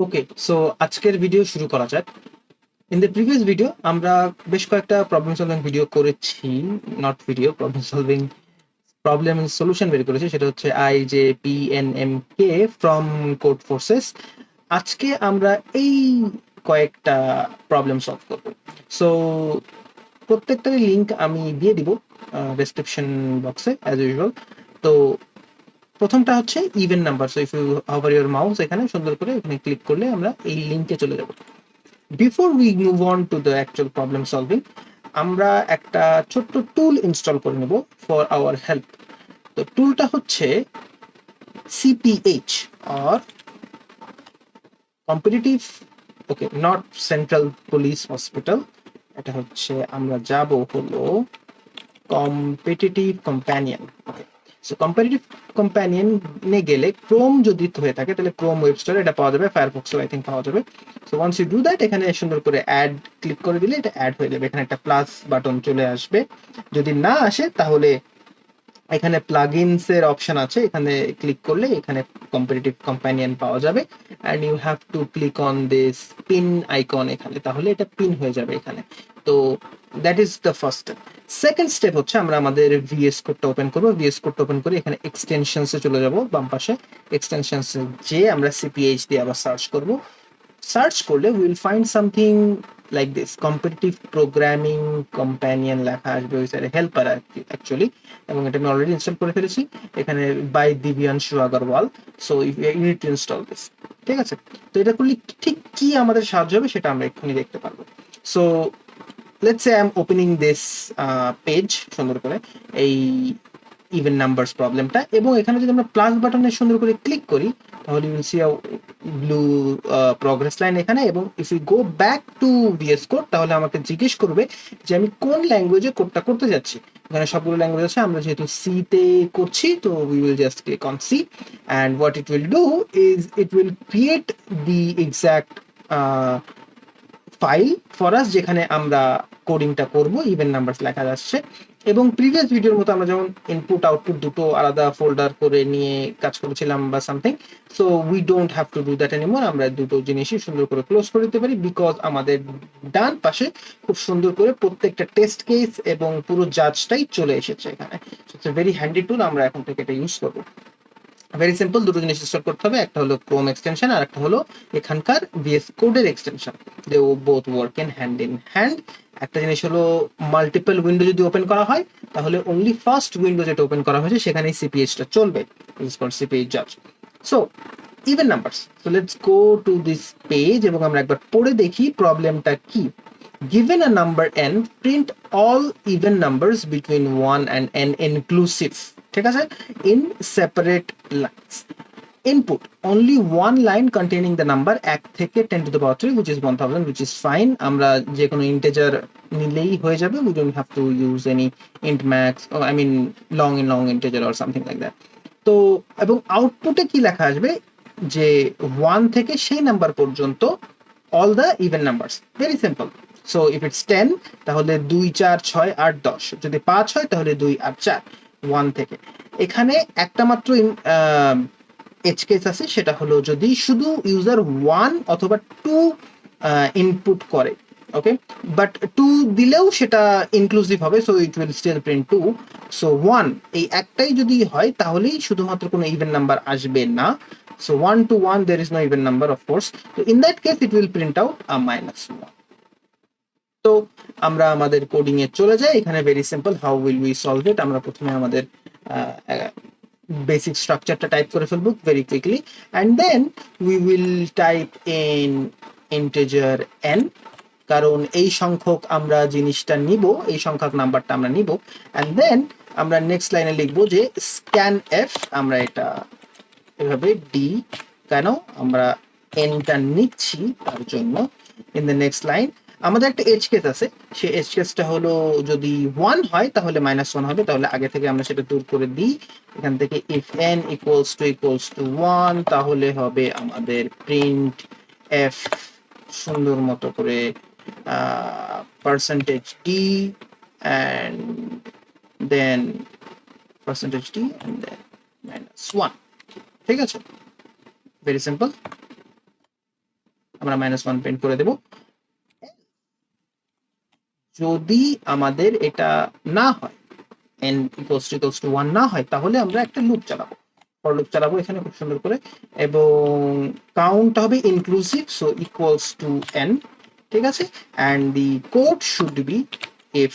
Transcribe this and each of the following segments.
Okay so আজকের video শুরু করা যাক। ইন দ্য প্রিভিয়াস ভিডিও আমরা বেশ কয়েকটা প্রবলেম সলভিং ভিডিও করেছি। Not video problem solving problem solution বের করেছি। সেটা হচ্ছে I J P N M K from Codeforces আজকে আমরা এই কয়েকটা প্রবলেম সলভ করব। সো প্রত্যেকটারই লিঙ্ক আমি দিয়ে দিব ডেসক্রিপশন বক্সে অ্যাজ ইউজুয়াল তো প্রথমটা হচ্ছে even number so if you hover your mouse এখানে সুন্দর করে এখানে ক্লিক করলে আমরা এই লিঙ্কে চলে যাব। Before we move on to the actual problem solving আমরা একটা ছোট্ট টুল ইনস্টল করে নেব ফর আওয়ার হেল্প তো টুলটা হচ্ছে CPH or competitive okay not central police hospital এটা হচ্ছে আমরা যাব হলো competitive companion okay so comparative কম্প্যানিয়নে গেলে ক্রোম যদি হয়ে থাকে, তাহলে ক্রোম ওয়েবস্টার এটা পাওয়া যাবে ফায়ারফক্সও আই থিঙ্ক পাওয়া যাবে। So once you do that এখানে সুন্দর করে অ্যাড ক্লিক করে দিলে এটা অ্যাড হয়ে যাবে। এখানে একটা প্লাস বাটন চলে আসবে। যদি না আসে, তাহলে এখানে প্লাগইনস এর অপশন আছে। এখানে ক্লিক করলে এখানে কম্পিটিটিভ কম্প্যানিয়ন পাওয়া যাবে। And you have to click on this pin icon এখানে। তাহলে এটা পিন হয়ে যাবে এখানে। তো that is the first step second step হচ্ছে আমরা আমাদের ভিএস কোডটা ওপেন করব। ভিএস কোডটা ওপেন করে এখানে এক্সটেনশনসে চলে যাব বাম পাশে। এক্সটেনশনসে যে আমরা সিপিএইচ দিয়ে আবার সার্চ করব। সার্চ করলে will find something like this competitive programming companion লেখা আসবে ওই সাইডে হেল্পার আর কি অ্যাকচুয়ালি এবং এটা আমি অলরেডি ইনস্টল করে ফেলেছি। এখানে by Divyanshu Agarwal so unit install this ঠিক আছে? তো এটা করলে ঠিক কি আমাদের সাহায্য হবে সেটা আমরা এক্ষুনি দেখতে পারব। So let's say I am opening this page সুন্দর করে, এই ইভেন নাম্বারস প্রবলেমটা এবং এখানে যদি আমরা প্লাস বাটনে সুন্দর করে ক্লিক করি, তাহলে you'll see blue progress line এখানে, এবং if you go back to VS code তাহলে আমাকে জিজ্ঞেস করবে যে আমি কোন ল্যাঙ্গুয়েজে কোডটা করতে যাচ্ছি। এখানে সবগুলো ল্যাঙ্গুয়েজ আছে, আমরা যেহেতু সিতে করছি, তো we will just click on C and what it will do is it will create the exact file for us যেখানে আমরা কোডিংটা করব ইভেন নাম্বারস লেখা যাচ্ছে। এবং প্রিভিয়াস ভিডিওর মতো আমরা যেমন ইনপুট আউটপুট দুটো আলাদা ফোল্ডার করে নিয়ে কাজ করেছিলাম বা something so we don't have to do that anymore আমরা দুটো জিনিসই সুন্দর করে ক্লোজ করে দিতে পারি বিকজ আমাদের ডান পাশে খুব সুন্দর করে প্রত্যেকটা টেস্ট কেস এবং পুরো জাজটাই চলে এসেছে এখানে। ভেরি হ্যান্ডি টুল আমরা এখন থেকে এটা ইউজ করব। ভেরি সিম্পল দুটো জিনিস ইনস্টল করতে হবে। একটা হলো ক্রোম এক্সটেনশন আর একটা হলো এখানকার ভিএস কোডের extension they both work in hand in hand একটা জিনিস হলো মাল্টিপল উইন্ডো যদি ওপেন করা হয়, তাহলে অনলি ফার্স্ট উইন্ডো যেটা ওপেন করা হয়েছে, সেখানেই সিপিএইচটা চলবে। ইজ কল সিপিএইচ জাজ so even numbers so let's go to this page এবং আমরা একবার পড়ে দেখি প্রবলেমটা কি। Given a number n print all even numbers between 1 and n inclusive ঠিক আছে? In separate lines input only one line containing the number এক থেকে ten to the power three which is one thousand which is fine আমরা যে কোনো integer নিলেই হয়ে যাবে। We don't have to use any int max I mean long in long integer or something like that তো, এবং আউটপুটে কি লেখা আসবে? যে ওয়ান থেকে সেই নাম্বার পর্যন্ত all the even number very simple so if it's ten তাহলে দুই, চার, ছয়, আট, দশ। যদি পাঁচ হয়, তাহলে দুই, আট, চার। ওয়ান থেকে। এখানে একটা মাত্র এজ কেস আছে, সেটা হলো যদি শুধু ইউজার ওয়ান অথবা টু ইনপুট করে ওকে বাট টু দিলেও সেটা ইনক্লুসিভ হবে so it will still print two so one এই একটাই যদি হয়, তাহলেই শুধুমাত্র কোনো ইভেন নাম্বার আসবে না। So one two one there is no even number of course তো in that case it will print out a minus one তো আমরা আমাদের কোডিং এ চলে যাই। এখানে very simple how will we solve it আমরা প্রথমে আমাদের বেসিক স্ট্রাকচারটা টাইপ করে ফেলব very quickly and then we will type in integer N কারণ এই সংখ্যক আমরা জিনিসটা নিব, এই সংখ্যক নাম্বারটা আমরা নিব অ্যান্ড দেন আমরা নেক্সট লাইনে লিখব যে স্ক্যান এফ আমরা এটা এভাবে ডি কেন আমরা এনটা নিচ্ছি তার জন্য ইন দ্য নেক্সট লাইন আমাদের একটা এজ কেস আছে। সেই এজ কেসটা হলো যদি ওয়ান হয়, তাহলে মাইনাস ওয়ান হবে। তাহলে আগে থেকে আমরা সেটা দূর করে দিই। এখান থেকে if N equals to equals to one তাহলে হবে আমাদের প্রিন্ট এফ সুন্দর মতো করে percentage D and then percentage D and then minus one ঠিক আছে? ভেরি সিম্পল আমরা মাইনাস ওয়ান প্রিন্ট করে দেব। যদি আমাদের এটা না হয় N equals to equals to one না হয়, তাহলে আমরা একটা লুপ চালাবো। ফর লুপ চালাবো এখানে খুব সুন্দর করে, এবং কাউন্ট হবে inclusive so equals to N ঠিক আছে? And the code should be if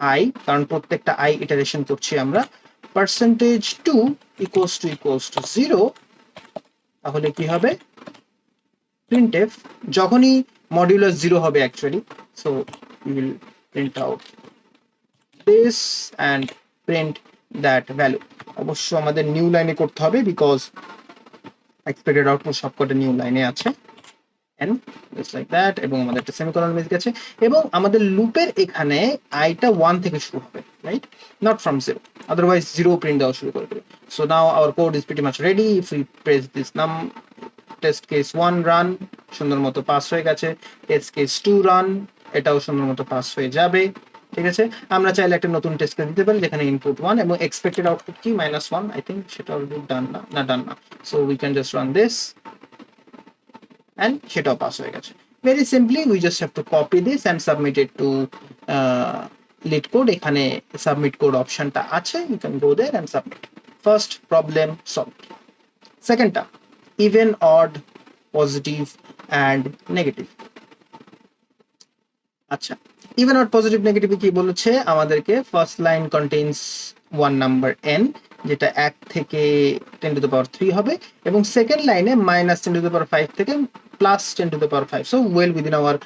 I কারণ প্রত্যেকটা আই ইটারেশন করছি আমরা percentage two equals to equals to zero তাহলে কি হবে? প্রিন্ট এফ যখনই মডিউলার জিরো হবে actually so you will print out this and print that value অবশ্য আমাদের নিউ লাইনে করতে হবে বিকজ এক্সপেক্টেড আউটপুট সবকটা নিউ লাইনে আছে। এন জাস্ট লাইক দ্যাট এবং আমাদের একটা সেমিকোলন মিস গেছে। এবং আমাদের লুপের এখানে আইটা ওয়ান থেকে শুরু হবে right not from zero otherwise zero print দেওয়া শুরু করে দেবে। So now our code is pretty much ready if we press this নাম টেস্ট কেস ওয়ান রান সুন্দর মতো পাস হয়ে গেছে। টেস্ট কেস টু রান এটাও সুন্দর মতো পাস হয়ে যাবে, ঠিক আছে? আমরা চাইলে একটা নতুন টেস্ট কেস দিতে পারি, যেখানে ইনপুট ওয়ান এবং এক্সপেক্টেড আউটপুট কি? মাইনাস ওয়ান আই থিঙ্ক সেটা অলরেডি ডান না ডান না। So we can just run this and সেটাও পাস হয়ে গেছে। Very simply we just have to copy this and submit it to LeetCode এখানে submit code অপশনটা আছে you can go there and submit first problem solve সেকেন্ডটা even odd positive and negative আচ্ছা even আর positive negative কি বলেছে? আমাদেরকে first line contains one number N যেটা এক থেকে ten to the power three হবে, এবং সেকেন্ড লাইনে minus ten to the power five থেকে plus ten to the power five so well within our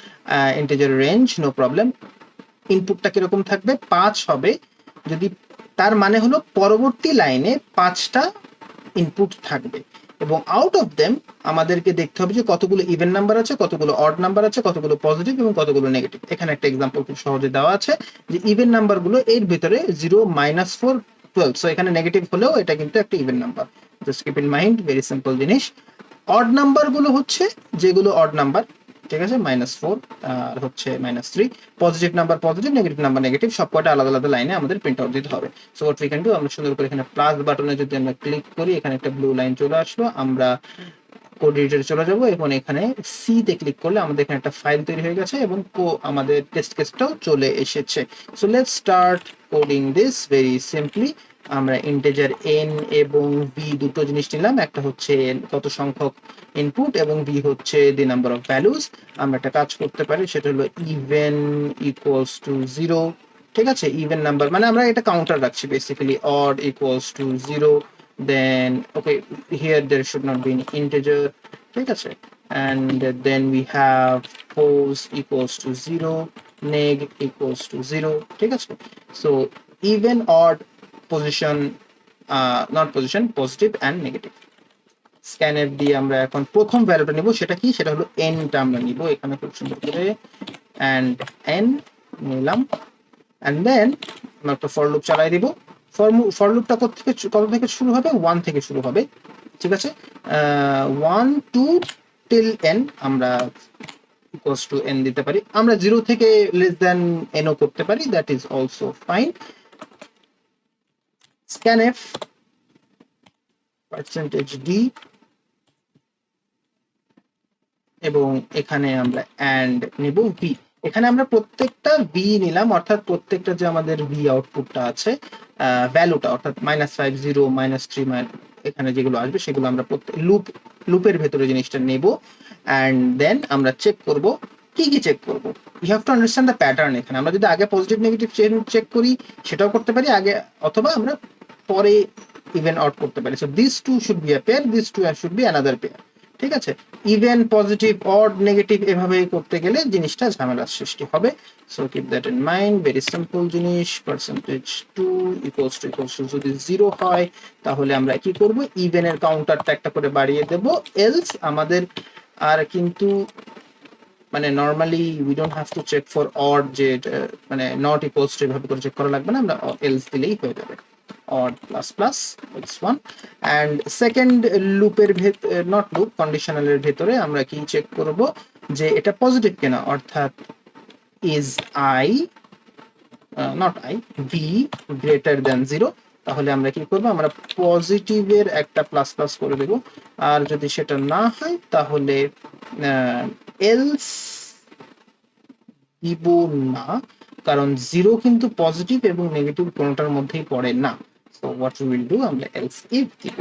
integer range no problem ইনপুটটা কীরকম থাকবে? পাঁচ হবে। যদি তার মানে হলো পরবর্তী লাইনে পাঁচটা ইনপুট থাকবে। এবং আউট অফ দেম আমাদেরকে দেখতে হবে যে কতগুলো ইভেন নাম্বার আছে, কতগুলো অড নাম্বার আছে, কতগুলো পজিটিভ এবং কতগুলো নেগেটিভ এখানে একটা এক্সাম্পল খুব সহজে দেওয়া আছে যে ইভেন নাম্বারগুলো এর ভিতরে zero minus four twelve so এখানে নেগেটিভ হলেও এটা কিন্তু একটা even number just keep in mind very simple জিনিস। অড নাম্বারগুলো হচ্ছে যেগুলো অড নাম্বার ঠিক আছে? মাইনাস ফোর আর হচ্ছে minus three positive number positive negative number negative সব কটা আলাদা আলাদা লাইনে আমাদের প্রিন্ট আউট দিতে হবে। So what we can do আমরা সুন্দর করে এখানে প্লাস বাটনে যদি আমরা ক্লিক করি, এখানে একটা ব্লু লাইন চলে আসলো। আমরা কোড এডিটরে চলে যাব, এবং এখানে সি তে ক্লিক করলে আমাদের এখানে একটা ফাইল তৈরি হয়ে গেছে, এবং আমাদের টেস্ট কেসটাও চলে এসেছে। So let's start coding this very simply আমরা ইন্টেজার এন এবং বি দুটো জিনিস নিলাম। একটা হচ্ছে কত সংখ্যক ইনপুট এবং বি হচ্ছে দি নাম্বার অফ ভ্যালুস আমরা একটা কাজ করতে পারি, সেটা হলো ইভেন ইকুয়ালস টু জিরো ঠিক আছে? ইভেন নাম্বার মানে আমরা এটা কাউন্টার রাখছি basically odd equals to zero then okay here there should not be integer ঠিক আছে? and then we have pose equals to zero, neg equals to zero ঠিক আছে? so, even odd uh, not position positive and negative. Scanf দিয়ে আমরা এখন প্রথম ভ্যালুটা নিব সেটা কি? সেটা হলো এনটা আমরা নিব এখানে খুব সুন্দর করে। অ্যান্ড এন নিলাম। অ্যান্ড দেন আমরা একটা ফর লুপ চালাই দিব। ফর লুপটা কত থেকে কত থেকে শুরু হবে? ওয়ান থেকে শুরু হবে। ঠিক আছে? ওয়ান টু টিল এন আমরা ইকুয়ালস টু এন দিতে পারি। আমরা জিরো থেকে লেস দেন এনও করতে পারি। That is also fine scanf percentage D এবং এখানে আমরা অ্যান্ড নেব ভি এখানে আমরা প্রত্যেকটা ভি নিলাম, অর্থাৎ প্রত্যেকটা যে আমাদের ভি আউটপুটটা আছে ভ্যালুটা অর্থাৎ minus five zero minus three এখানে যেগুলো আসবে সেগুলো আমরা লুপ লুপের ভেতরে জিনিসটা নেব। অ্যান্ড দেন আমরা চেক করব, কি কি চেক করব? You have to understand the pattern এখানে। আমরা যদি আগে পজিটিভ নেগেটিভ চেক করি, সেটাও করতে পারি। আগে অথবা আমরা পরে ইভেন আউট করতে পারি। So this two should be a pair this two should be another pair ঠিক আছে? ইভেন পজিটিভ অড নেগেটিভ এভাবে করতে গেলে জিনিসটা ঝামেলার সৃষ্টি হবে। So keep that in mind very simple জিনিস percentage two equals to equals to যদি জিরো হয়, তাহলে আমরা কি করব? ইভেনের কাউন্টারটা একটা করে বাড়িয়ে দেব। এলস আমাদের আর কিন্তু মানে normally we don't have to check for odd যে মানে নট ইকুয়ালস টু এভাবে করে চেক করা লাগবে না। আমরা এলস দিলেই হয়ে যাবে। Odd plus plus, it's one. And second লুপের নট লুপ কন্ডিশনালের ভেতরে আমরা কি চেক করব? যে এটা পজিটিভ কিনা, অর্থাৎ is I not I V greater than zero তাহলে আমরা কি করব? আমরা পজিটিভের একটা প্লাস প্লাস করে দেব। আর যদি সেটা না হয়, তাহলে এলস দিব না, কারণ জিরো কিন্তু পজিটিভ এবং নেগেটিভ কোনোটার মধ্যেই পড়ে না। সো হোয়াট উইল ডু আমরা এলস ইফ দিব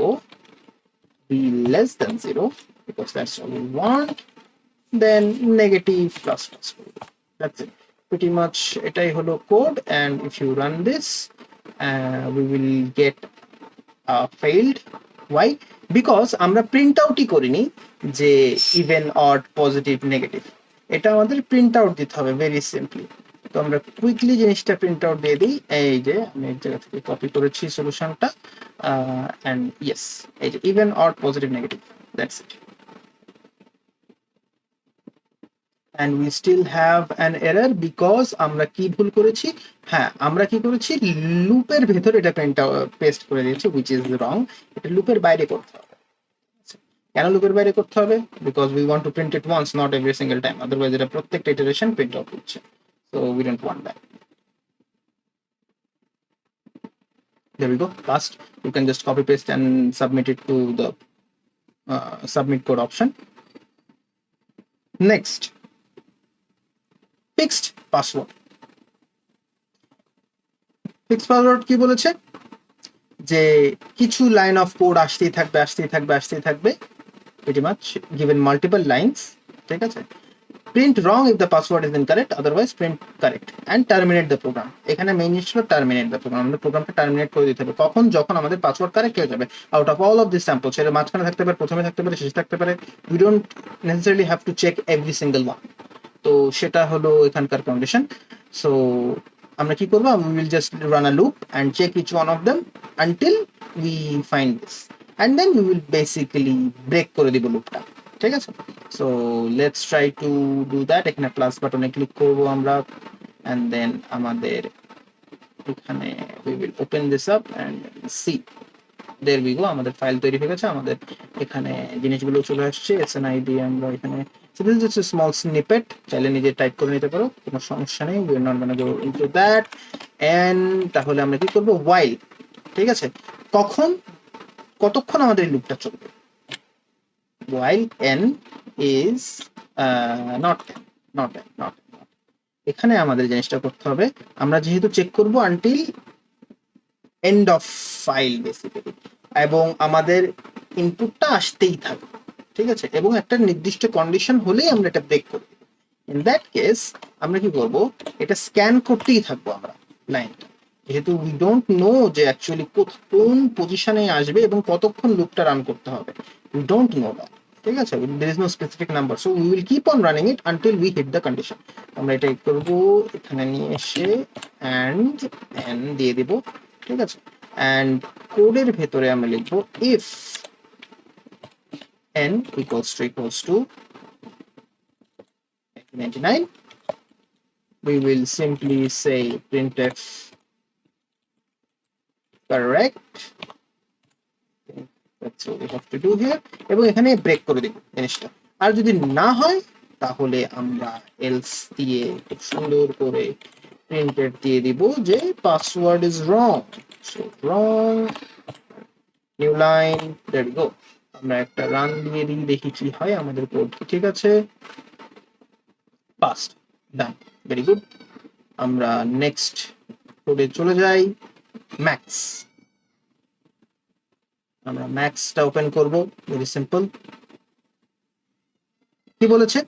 B less than zero because that's all we want then negative plus plus করব দ্যাটস ইট pretty much এটাই হলো code, and if you run this uh, we will get uh, failed why because আমরা print আউটই করিনি যে even odd positive negative এটা আমাদের print out দিতে হবে ভেরি সিম্পলি তো আমরা কুইকলি জিনিসটা প্রিন্ট আউট দিয়ে দিই। এই যে আমি এক জায়গা থেকে কপি করেছি সলিউশনটা অ্যান্ড ইয়েস এই যে even odd positive negative that's it and we still have an error because আমরা কি ভুল করেছি? হ্যাঁ আমরা কি করেছি? লুপের ভেতরে এটা প্রিন্ট পেস্ট করে দিয়েছি, which is wrong. এটা লুপের বাইরে করতে হবে। কেন লুপের বাইরে করতে হবে? Because we want to print it once not every single time otherwise এটা প্রত্যেকটা ইটারেশন প্রিন্ট আউট করছে so we don't want that. there we go passed you can just copy paste and submit it to the uh, submit code option next fixed password. Fixed password কি বলেছে যে কিছু line of code আসতেই থাকবে আসতেই থাকবে আসতেই থাকবে pretty much given multiple lines ঠিক আছে print wrong if the password is incorrect otherwise print correct and terminate the program এখানে মেইন জিনিস ছিল টার্মিনেট দ্য প্রোগ্রাম আমাদের প্রোগ্রামটা টার্মিনেট করে দিতে হবে। কখন? যখন আমাদের পাসওয়ার্ড কারেক্ট হয়ে যাবে। Out of all of this sample সেটা মাঝখানে থাকতে পারে, প্রথমে থাকতে পারে, শেষে থাকতে পারে we don't necessarily have to check every single one তো সেটা হলো এখানকার কন্ডিশন সো আমরা কি করব? We will just run a loop and check each one of them until we find this and then we will basically break করে দিব লুপটা ঠিক আছে? So let's try to do that এখানে প্লাস বাটনে ক্লিক করব আমরা অ্যান্ড দেন আমাদের এখানে we will open this up and see there we go আমাদের ফাইল তৈরি হয়ে গেছে, আমাদের এখানে জিনিসগুলো চলে আসছে এস এন আইডি আমরা এখানে just a small snippet, চাইলে নিজে টাইপ করে নিতে পারো, কোনো সমস্যা নেই we not gonna go into that and তাহলে আমরা কি করব? While, ঠিক আছে? কখন? কতক্ষণ আমাদের লুপটা চলবে? While n is uh, not not not এখানে আমাদের জিনিসটা করতে হবে। আমরা যেহেতু চেক করব until end of file basically এবং আমাদের ইনপুটটা আসতেই থাকবে ঠিক আছে? এবং একটা নির্দিষ্ট কন্ডিশন হলেই আমরা এটা ব্রেক করি ইন দ্যাট কেস আমরা কি করব? এটা স্ক্যান করতেই থাকব আমরা লাইনটা যেহেতু উই ডোন্ট নো যে অ্যাকচুয়ালি কোন পজিশনে আসবে এবং কতক্ষণ লুপটা রান করতে হবে। উই ডোন্ট নো দ্যাট ঠিক আছে? There is no specific number so we will keep on running it until we hit the condition আমরা এটা করব এখানে নিয়ে এসে অ্যান্ড এন দিয়ে দিব, ঠিক আছে? অ্যান্ড কোডের ভেতরে আমরা লিখব if n equals to equals to 99 we will simply say printf correct. Have to do এবং এখানে ব্রেক করে দিব জিনিসটা। আর যদি না হয়, তাহলে আমরা এলস দিয়ে খুব সুন্দর করে প্রিন্টেড দিয়ে দিব যে password is wrong so wrong new line that go আমরা একটা রান দিয়ে দিই, দেখি কি হয় আমাদের কোড ঠিক আছে? পাস্ট ডান ভেরি গুড আমরা নেক্সট কোডে চলে যাই। ম্যাক্স আমরা ম্যাক্সটা ওপেন করব ভেরি সিম্পল কি বলেছে?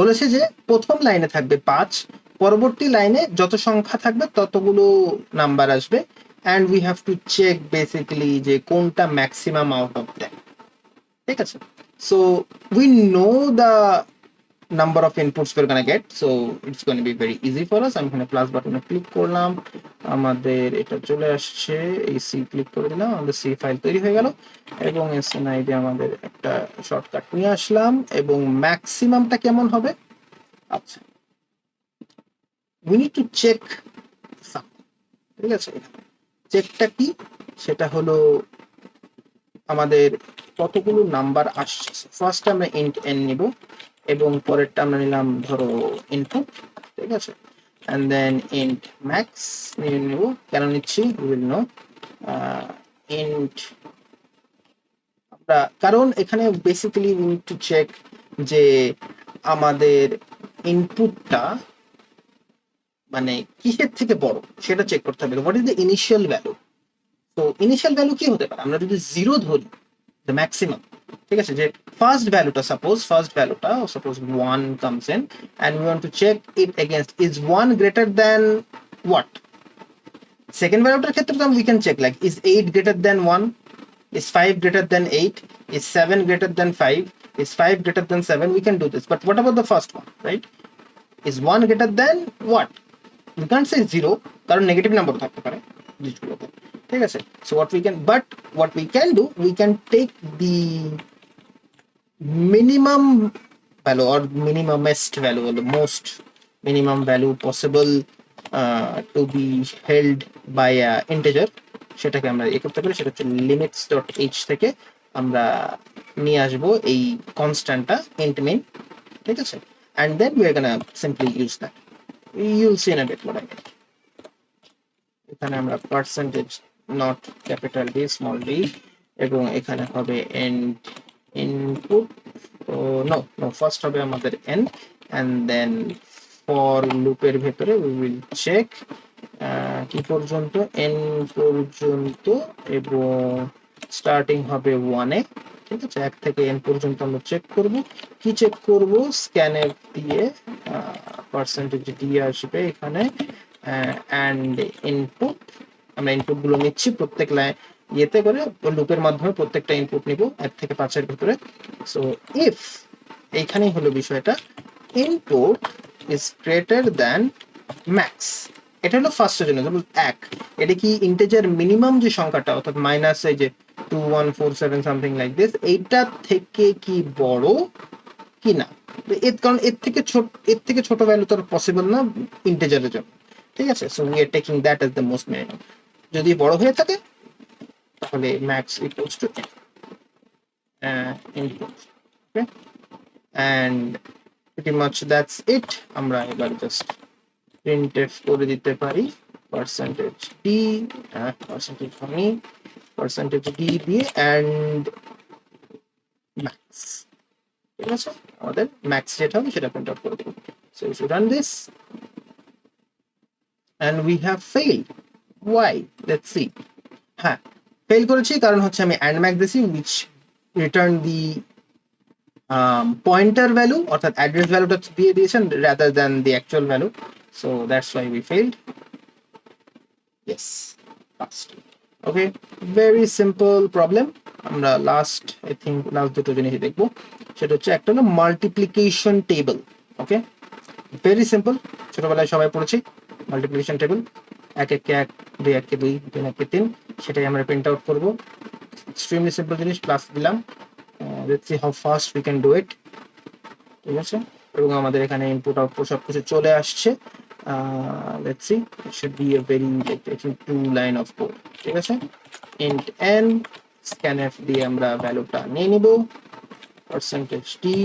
বলেছে যে প্রথম লাইনে থাকবে পাঁচ, পরবর্তী লাইনে যত সংখ্যা থাকবে ততগুলো নাম্বার আসবে। And we have to check basically যে কোনটা ম্যাক্সিমাম আউট অফ দ্যাট ঠিক আছে? So we know the number of inputs we're gonna get. So, it's to be very easy for us. আমি এখানে প্লাস বাটনে ক্লিক করলাম। আমাদের এটা চলে আসছে। এই সি ক্লিক করে দিলাম। আমাদের সি ফাইল তৈরি হয়ে গেল। এবং এসএনআইডি আমাদের একটা শর্টকাট নিয়ে আসলাম। এবং ম্যাক্সিমামটা কেমন হবে? আচ্ছা। উই নিড টু চেক ঠিক আছে? চেকটা কি? সেটা হলো আমাদের কতগুলো নাম্বার আসছে। ফার্স্ট আমরা ইন্ট এন নিব। এবং পরেরটা আমরা নিলাম, ধরো ইনপুট ঠিক আছে? অ্যান্ড দেন ইন্ট ম্যাক্স নিয়ে নেব। কেন নিচ্ছি? উইল নো ইন্ট আমরা, কারণ এখানে বেসিক্যালি উই টু চেক যে আমাদের ইনপুটটা মানে কিসের থেকে বড়? সেটা চেক করতে হবে। What is the initial value তো ইনিশিয়াল ভ্যালু কি হতে পারে? আমরা যদি জিরো ধরি দ্য ম্যাক্সিমাম ঠিক আছে, যে ফার্স্ট ভ্যালুটা সাপোজ ফার্স্ট ভ্যালুটা suppose one comes in and we want to check it against is one greater than what second ভ্যালুটার ক্ষেত্রে তো we can check like is eight greater than one is 5 greater than 8 is 7 greater than 5 is 5 greater than 7 we can do this, but what about the first one, right? Is 1 greater than what? We can't say 0 কারণ negative number থাকতে পারে, জিনিসগুলোতে, ঠিক আছে? So what we can but what we can do we can take the minimum value or minimumest value or the most minimum value possible uh, to be held by সেটাকে আমরা এ করতে পারি সেটা হচ্ছে লিমিটস ডট এইচ থেকে আমরা নিয়ে আসব এই কনস্ট্যান্টটা ইন্ট মেইন ঠিক আছে? And then we are gonna simply use that you'll see in bit mean এখানে আমরা percentage not capital D small D এবং এখানে হবে and input no no first হবে আমাদের এন অ্যান্ড দেন ফর লুপের ভেতরে উই উইল চেক কি পর্যন্ত এন পর্যন্ত এবং স্টার্টিং হবে ওয়ানে ঠিক আছে? এক থেকে এন পর্যন্ত আমরা চেক করব। কি চেক করব? স্ক্যানের দিয়ে পার্সেন্টেজ দিয়ে আসবে এখানে অ্যান্ড ইনপুট আমরা ইনপুটগুলো নিচ্ছি প্রত্যেক লাইন ইয়েতে করে লুপের মাধ্যমে প্রত্যেকটা ইনপুট নিব, এক থেকে পাঁচের ভিতরে। সো ইফ এইখানেই হলো বিষয়টা input is greater than max এটা হলো ফার্স্টের জন্য, যেমন এক। এটা কি ইন্টেজার মিনিমাম যে সংখ্যাটা, অর্থাৎ মাইনাস এই যে two one four seven something like this এইটা থেকে কি বড় কি না? এর কারণ এর থেকে ছোট, এর থেকে ছোট ভ্যালু তো পসিবল না ইন্টেজারের জন্য। ঠিক আছে? So we are taking that as the most minimum যদি বড় হয়ে থাকে তাহলে max equals to input okay and pretty much that's it. আমরা এবার জাস্ট প্রিন্টএফ করে দিতে পারি পার্সেন্টেজ ডি পার্সেন্টেজ আমি পার্সেন্টেজ ডি দিয়ে অ্যান্ড ম্যাক্স ঠিক আছে? আমাদের ম্যাক্স যেটা হবে সেটা প্রিন্ট আউট করে দেবো। So you should run this and we have failed why let's see হ্যাঁ ফেল করেছি, কারণ হচ্ছে আমি অ্যান্ড ম্যাক দিয়েছি which return the pointer value অর্থাৎ অ্যাড্রেস ভ্যালুটা দিয়ে দিয়েছেন rather than the actual value so that's why we lost okay very simple problem আমরা লাস্ট আই থিঙ্ক লাস্ট দুটো জিনিস দেখব। সেটা হচ্ছে একটা হলো multiplication table okay very simple ছোটবেলায় সবাই পড়েছি মাল্টিপ্লিকেশন টেবল এক একে এক, দুই একে দুই, তিন একে তিন, সেটাই আমরা প্রিন্ট আউট করব। এক্সট্রিমলি সিম্পল জিনিস প্লাস দিলাম। Let's see how fast we can do it ঠিক আছে? এবং আমাদের এখানে ইনপুট আউটপুট সব কিছু চলে আসছে। Let's see it should be a very two line of code ঠিক আছে? ইন্ট এন স্ক্যানএফ দিয়ে আমরা ভ্যালুটা নিয়ে নিব। পার্সেন্টেজ টি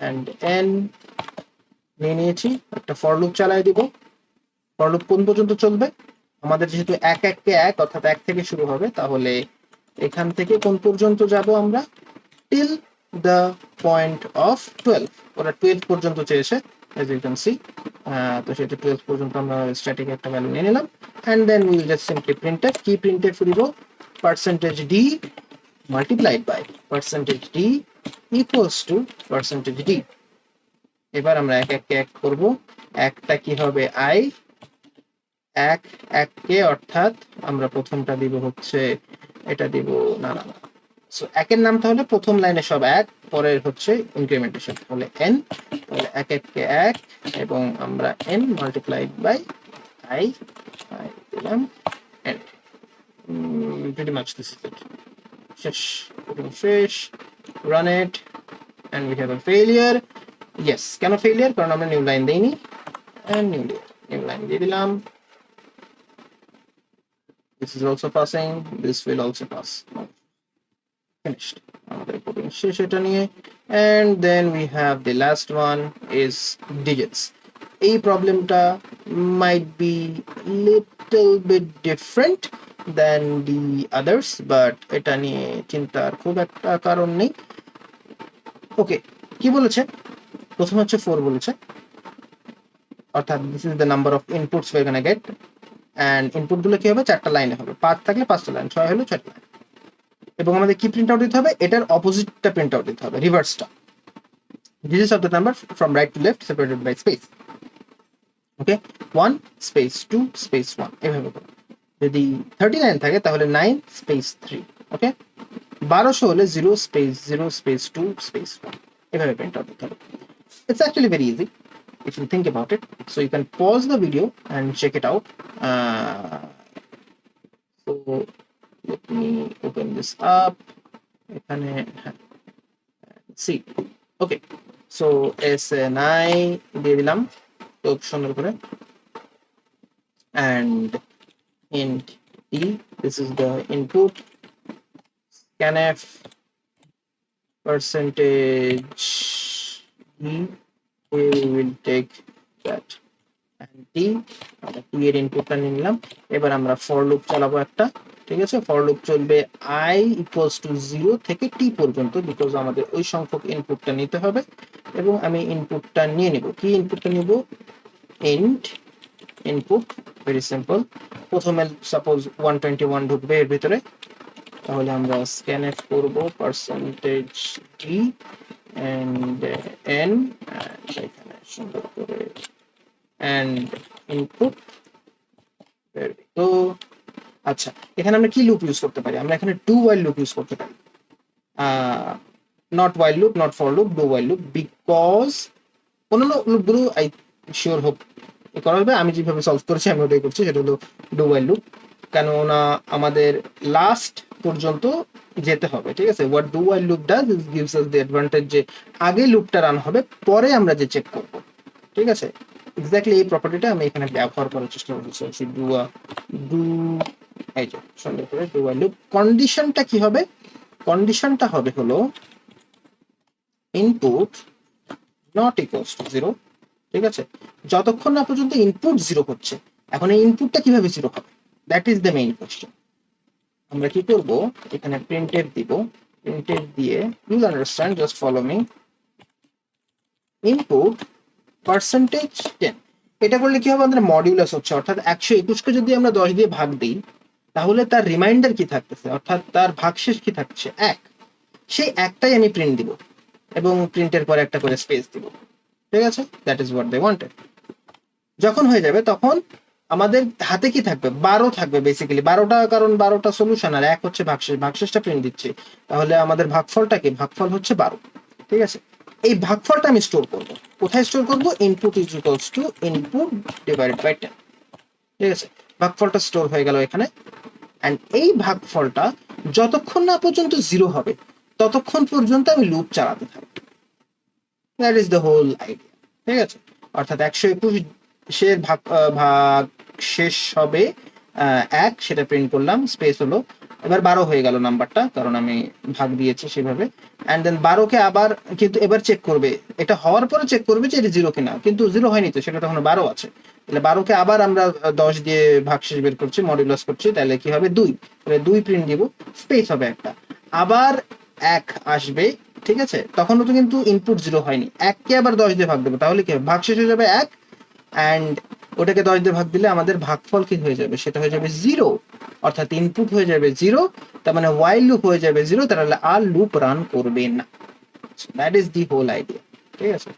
অ্যান্ড এন নিয়ে নিয়েছি। একটা ফর লুপ চালাই দিব। ফর লুপ কোন পর্যন্ত চলবে? আমাদের যেহেতু এক এককে এক, অর্থাৎ এক থেকে শুরু হবে, তাহলে এখান থেকে কোন পর্যন্ত যাব আমরা? Till the point of twelve ওরা টুয়েলভ পর্যন্ত চেয়েছে এজ ইউ ক্যান সি তো সেটা টুয়েলভ পর্যন্ত আমরা স্ট্যাটিক একটা ভ্যালু নিয়ে নিলাম। And then will just simply printf কি প্রিন্টেড দিব percentage D multiplied by percentage D equals to percentage D এবার আমরা এক এককে এক করব। একটা কি হবে? আই এক এককে অর্থাৎ আমরা প্রথমটা দিব হচ্ছে, এটা দিব, না না না। সো একের নাম তাহলে প্রথম লাইনে সব এক, পরের হচ্ছে ইনক্রিমেন্টেশন তাহলে এন তাহলে এক এককে এক, এবং আমরা n multiplied by I I দিলাম n pretty much this is it শেষ putting শেষ, run it, and we have a failure কেন failure? কারণ আমরা নিউ লাইন দেইনি। And new নিউ লাইন দিয়ে দিলাম। this is also passing this will also pass finished আমাদের coding শেষ এটা নিয়ে and then we have the last one is digits এই প্রবলেমটা might be little bit different then the others but এটা নিয়ে চিন্তার খুব একটা কারণ নেই ওকে কি বলেছে প্রথমে হচ্ছে ফোর বলেছে অর্থাৎ this is the number of inputs we gonna get And ইনপুটগুলো কি হবে? চারটা লাইনে হবে। পাঁচ থাকলে পাঁচটা লাইন ছয় হলে ছয়টা লাইন এবং আমাদের কি প্রিন্ট আউট দিতে হবে? এটার অপোজিটটা প্রিন্ট আউট দিতে হবে রিভার্সটা digits of the number from right to left separated by space okay one space two space one এভাবে করো। যদি থার্টি নাইন থাকে, তাহলে নাইন স্পেস থ্রি ওকে বারোশো হলে zero space zero space two space one এভাবে প্রিন্ট আউট দিতে হবে। It's actually very easy if you think about it so you can pause the video and check it out uh, so let me open this up এখানে হ্যাঁ see okay so S N I দিয়ে দিলাম খুব সুন্দর করে and int e this is the input scanf percentage e we will take that. And t t এর ইনপুটটা নিলাম। এবার আমরা ফর লুপ চালাবো একটা। ঠিক আছে? ফর লুপ চলবে i ইকুয়ালস টু জিরো থেকে t পর্যন্ত বিকজ আমাদের ওই সংখ্যক ইনপুটটা নিতে হবে। এবং আমি ইনপুটটা নিয়ে নিব। কি ইনপুটটা নিব? int ইনপুট ভেরি সিম্পল প্রথমে সাপোজ ওয়ান টোয়েন্টি ওয়ান ঢুকবে এর ভিতরে। তাহলে আমরা স্ক্যানএফ করব পার্সেন্টেজ টি অ্যান্ড এন এখানে সুন্দর করে অ্যান্ড ইনপুট তো আচ্ছা এখানে আমরা কি লুপ ইউজ করতে পারি? আমরা এখানে ডু ওয়াইল লুপ ইউজ করতে পারি। Not while loop not for loop do while loop because অন্যান্য লুপগুলো আই শিওর হোপ করা হবে। আমি যেভাবে সলভ করেছি, আমি ওটাই করছি, সেটা হলো ডু ওয়াইল লুপ কেননা আমাদের লাস্ট পর্যন্ত যেতে হবে, ঠিক আছে? What do while loop does is gives us the advantage যে আগে লুপটা রান হবে, পরে আমরা যে চেক করব, ঠিক আছে? এক্স্যাক্টলি এই প্রপার্টিটা আমি এখানে ব্যবহার করার চেষ্টা করছি। ডু ডু এই যে সুন্দর করে ডু ওয়াইল লুপ কন্ডিশনটা কি হবে? কন্ডিশনটা হবে হলো input not equals to zero ঠিক আছে? যতক্ষণ না পর্যন্ত ইনপুট জিরো হচ্ছে, এখন এই ইনপুটটা কীভাবে জিরো হবে? That is the main question আমরা কি করব? এখানে প্রিন্টেড দিব। প্রিন্টেড দিয়ে you'll understand just follow me input percentage ten এটা করলে কি হবে? আমাদের মডিউলাস হচ্ছে, অর্থাৎ একশো একুশকে যদি আমরা দশ দিয়ে ভাগ দিই, তাহলে তার রিমাইন্ডার কি থাকতেছে? অর্থাৎ তার ভাগশেষ কি থাকছে? এক। সেই একটাই আমি প্রিন্ট দিব এবং প্রিন্টের পরে একটা করে স্পেস দিব। ঠিক আছে? That is what they wanted যখন হয়ে যাবে তখন আমাদের হাতে কি থাকবে? বারো থাকবে বেসিক্যালি বারোটা কারণ বারোটা সলিউশন আর এক হচ্ছে ভাগশেষ। ভাগশেষটা প্রিন্ট দিচ্ছি। তাহলে আমাদের ভাগফলটা কি? ভাগফল হচ্ছে বারো। ঠিক আছে? এই ভাগফলটা আমি স্টোর করব। কোথায় স্টোর করব? Input is equals to input divided by ten ঠিক আছে? ভাগফলটা স্টোর হয়ে গেল এখানে। অ্যান্ড এই ভাগফলটা যতক্ষণ না পর্যন্ত জিরো হবে, ততক্ষণ পর্যন্ত আমি লুপ চালাতে থাকব। That is the whole idea ঠিক আছে? অর্থাৎ একশো একুশ শের ভাগ ভাগ শেষ হবে এক, সেটা প্রিন্ট করলাম স্পেস হলো। এবার বারো হয়ে গেল নাম্বারটা, কারণ আমি ভাগ দিয়েছি সেভাবে। অ্যান্ড দেন বারোকে আবার কিন্তু এবার চেক করবে। এটা হওয়ার পরে চেক করবে যে এটা জিরো কিনা, কিন্তু জিরো হয়নি তো, সেটা তখন বারো আছে। তাহলে বারোকে আবার আমরা দশ দিয়ে ভাগশেষ বের করছি মডিউলাস করছি, তাহলে কি হবে দুই। তাহলে দুই প্রিন্ট দিব স্পেস হবে একটা। আবার এক আসবে, ঠিক আছে? তখনও তো কিন্তু ইনপুট জিরো হয়নি। এককে আবার দশ দিয়ে ভাগ দেবো, তাহলে কি হবে? ভাগ শেষ হয়ে যাবে এক অ্যান্ড ওটাকে দশ দিয়ে ভাগ দিলে আমাদের ভাগফল কি হয়ে যাবে? সেটা হয়ে যাবে জিরো অর্থাৎ ইনপুট হয়ে যাবে জিরো তার মানে ওয়াইল লুপ হয়ে যাবে জিরো তাহলে আর লুপ রান করবে না। That is the whole idea ঠিক আছে?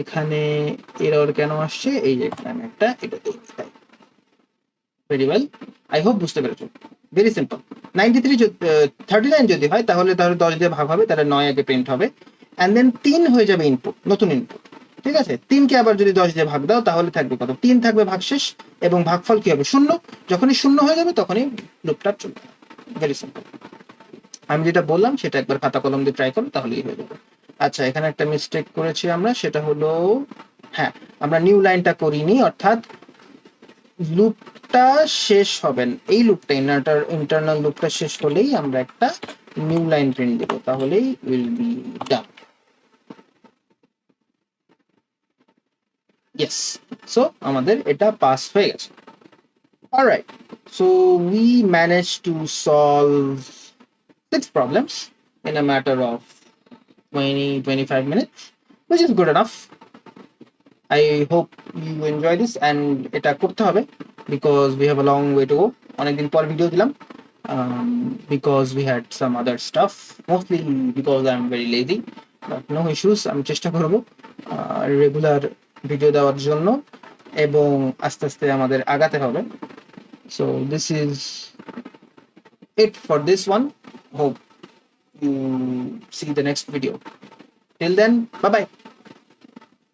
এখানে এরর কেন আসছে? এই যে এখানে একটা এটা তাই। ভেরি ওয়েল আই হোপ বুঝতে পেরেছ। Very simple ninety three thirty nine যদি হয়, তাহলে তাহলে দশ দিয়ে ভাগ হবে, তাহলে নয় আগে প্রিন্ট হবে। অ্যান্ড দেন তিন হয়ে যাবে ইনপুট নতুন ইনপুট ঠিক আছে? তিনকে আবার যদি দশ দিয়ে ভাগ দাও, তাহলে থাকবে কত? তিন থাকবে ভাগশেষ এবং ভাগফল কি হবে? শূন্য। যখনই শূন্য হয়ে যাবে, তখনই লুপটা চলবে ভেরি সিম্পল আমি যেটা বললাম, সেটা একবার খাতা কলম দিয়ে ট্রাই করো, তাহলেই হয়ে যাবে। আচ্ছা এখানে একটা মিস্টেক করেছি আমরা, সেটা হলো হ্যাঁ আমরা নিউ লাইনটা করিনি, অর্থাৎ লুপটা শেষ হবেন এই লুপটা ইন্টার ইন্টারনাল লুপটা শেষ হলেই আমরা একটা নিউ লাইন প্রিন্ট দেবো, তাহলেই will be done yes so আমাদের এটা পাস হয়ে গেছে alright So we managed to solve six problems in a matter of 20 25 minutes, which is good enough. I hope you enjoy this and এটা করতে হবে because we have a long way to go. অনেকদিন পর video দিলাম um, because we had some other stuff, mostly because I'm very lazy. But no issues, আমি চেষ্টা করব regular video দেওয়ার জন্য এবং আস্তে আস্তে আমাদের আগাতে হবে। So this is it for this one hope you see the next video till then bye bye